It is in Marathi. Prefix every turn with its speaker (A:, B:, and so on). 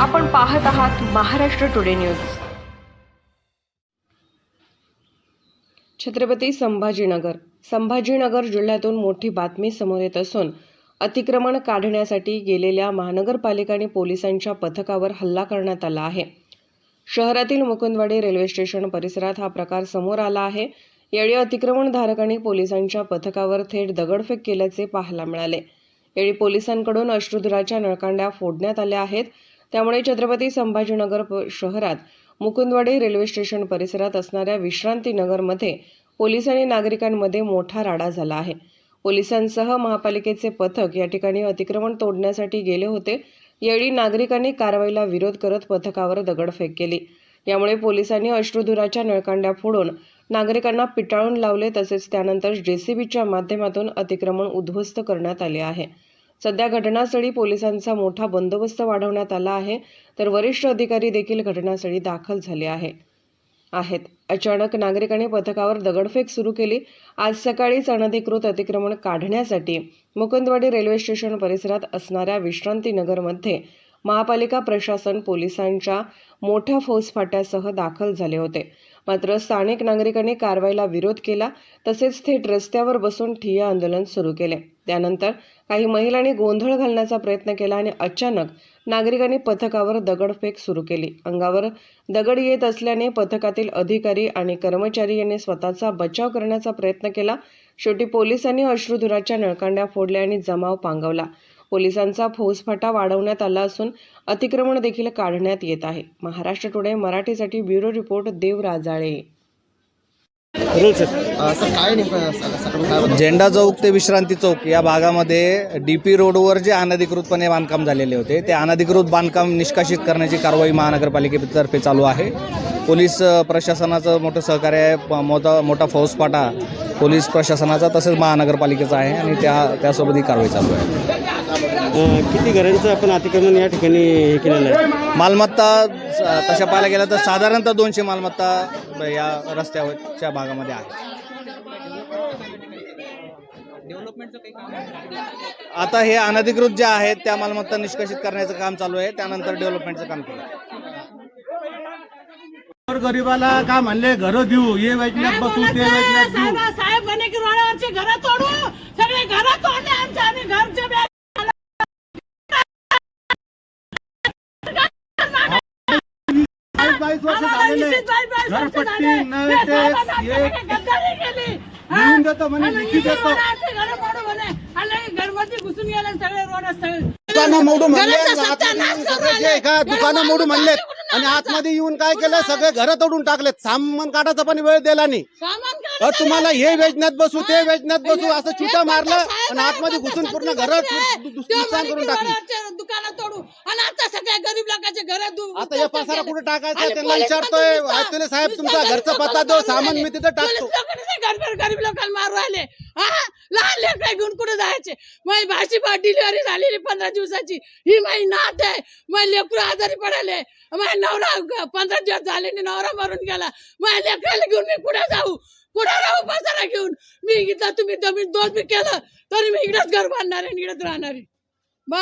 A: आपण पाहत आहात महाराष्ट्र टुडे न्यूज. छत्रपती संभाजीनगर. संभाजीनगर जिल्ह्यातून मोठी बातमी समोर येत असून अतिक्रमण काढण्यासाठी गेलेल्या महानगरपालिका आणि पोलिसांच्या पथकावर हल्ला करण्यात आला आहे. शहरातील मुकुंदवाडी रेल्वे स्टेशन परिसरात हा प्रकार समोर आला आहे. यावेळी अतिक्रमणधारकांनी पोलिसांच्या पथकावर थेट दगडफेक केल्याचे पाहायला मिळाले. यावेळी पोलिसांकडून अश्रुधुराच्या नळकांड्या फोडण्यात आल्या आहेत. त्यामुळे छत्रपती संभाजीनगर प- शहरात मुकुंदवाडी रेल्वे स्टेशन परिसरात असणाऱ्या विश्रांतीनगरमध्ये पोलीस आणि नागरिकांमध्ये मोठा राडा झाला आहे. पोलिसांसह महापालिकेचे पथक या ठिकाणी अतिक्रमण तोडण्यासाठी गेले होते. यावेळी नागरिकांनी कारवाईला विरोध करत पथकावर दगडफेक केली. यामुळे पोलिसांनी अश्रुधुराच्या नळकांड्या फोडून नागरिकांना पिटाळून लावले तसेच त्यानंतर जेसीबीच्या माध्यमातून अतिक्रमण उद्ध्वस्त करण्यात आले आहे. सध्या घटनास्थळी पोलिसांचा मोठा बंदोबस्त वाढवण्यात आला आहे तर वरिष्ठ अधिकारी देखील घटनास्थळी दाखल झाले आहे. आहेत. अचानक नागरिकांनी पथकावर दगडफेक सुरू केली. आज सकाळीच अनधिकृत अतिक्रमण काढण्यासाठी मुकुंदवाडी रेल्वे स्टेशन परिसरात असणाऱ्या विश्रांती नगरमध्ये महापालिका प्रशासन पोलिसांच्या मोठ्या फौजफाट्यासह दाखल झाले होते. मात्र स्थानिक नागरिकांनी कारवाईला विरोध केला तसेच थेट रस्त्यावर बसून ठिय्या आंदोलन सुरू केले. त्यानंतर काही महिलांनी गोंधळ घालण्याचा प्रयत्न केला आणि अचानक नागरिकांनी पथकावर दगडफेक सुरू केली. अंगावर दगड येत असल्याने पथकातील अधिकारी आणि कर्मचारी यांनी स्वतःचा बचाव करण्याचा प्रयत्न केला. शेवटी पोलिसांनी अश्रुधुराच्या नळकांड्या फोडल्या आणि जमाव पांगवला. पोलिसांचा फौजफाटा वाढवण्यात आला असून अतिक्रमण देखील काढण्यात येत आहे. महाराष्ट्र टुडे मराठीसाठी ब्युरो रिपोर्ट देव राजाळे?
B: झेंडा चौक ते विश्रांती चौक या भागामध्ये डी पी रोडवर जे अनधिकृतपणे बांधकाम झालेले होते ते अनधिकृत बांधकाम निष्कासित करण्याची कारवाई महानगरपालिकेतर्फे चालू आहे. पोलीस प्रशासनाचं मोठं सहकार्य आहे. मोठा मोठा फौजफाटा पोलीस प्रशासनाचा तसेच महानगरपालिकेचा आहे आणि त्या त्यासोबत ही कारवाई चालू आहे.
C: किती घरांचं आपण अतिक्रमण या ठिकाणी हे केलेलं आहे?
B: मालमत्ता स- तशा पाहायला गेलं तर साधारणतः दोनशे मालमत्ता या रस्त्यावरच्या भागामध्ये आहे. आता हे अनधिकृत जे आहेत त्या मालमत्ता निष्कासित करण्याचं काम चालू आहे. त्यानंतर डेव्हलपमेंटचं काम केलं.
D: गरीबाला काय म्हणले घर देऊ ये वैजनाथ बसू ते वैजनाथ देऊ.
E: साहेब साहेब म्हणे की रोडावरची घरं तोडू. सगळे घरं तोडले आमच्या आम्ही घरचे बे-
D: बावीस वर्ष झालेले घरपट्टी. नळ? लिहून देतो म्हणे, लिखी
E: घरमध्ये घुसून गेले सगळे रोड सगळे
D: दुकानं मोडू म्हणले दुकानं मोडू म्हणलेत
E: कुठून
D: आणि
E: आलं?
D: आतमध्ये येऊन काय केलं? सगळे घर तोडून टाकलेत. सामान काढायचा पण वेळ दिला नाही. तुम्हाला हे वेजनात बसू ते वेजनात बसू असं छुटा मारलं आणि? आतमध्ये घुसून पूर्ण घर नुकसान करून टाकली.
E: तोडू आणि आता सगळ्या गरीब लोकांचे घर
D: आता पसारा कुठे टाकायचा? त्यांना विचारतोय. साहेब तुमचा घरचा पत्ता दो सामान. मी तिथं टाकतो.
E: गरीब लोकांना मारू राहिले. हा? लहान लेकरं घेऊन कुठे जायचे? माझी भाषी डिलिव्हरी झालेली पंधरा दिवसाची. ही माझी नात आहे. माझी लेकरू आजारी पडाले माझ्या नवरा ग- पंधरा दिवस झाले नवरा मरून गेला. माझ्या लेकराला घेऊन मी कुठे जाऊ? कुठे राहू बसायला घेऊन? मी इथं तुम्ही जमीन दोन मी केलं तरी मी इकडेच घर बांधणार आहे इकडेच राहणार आहे. बस.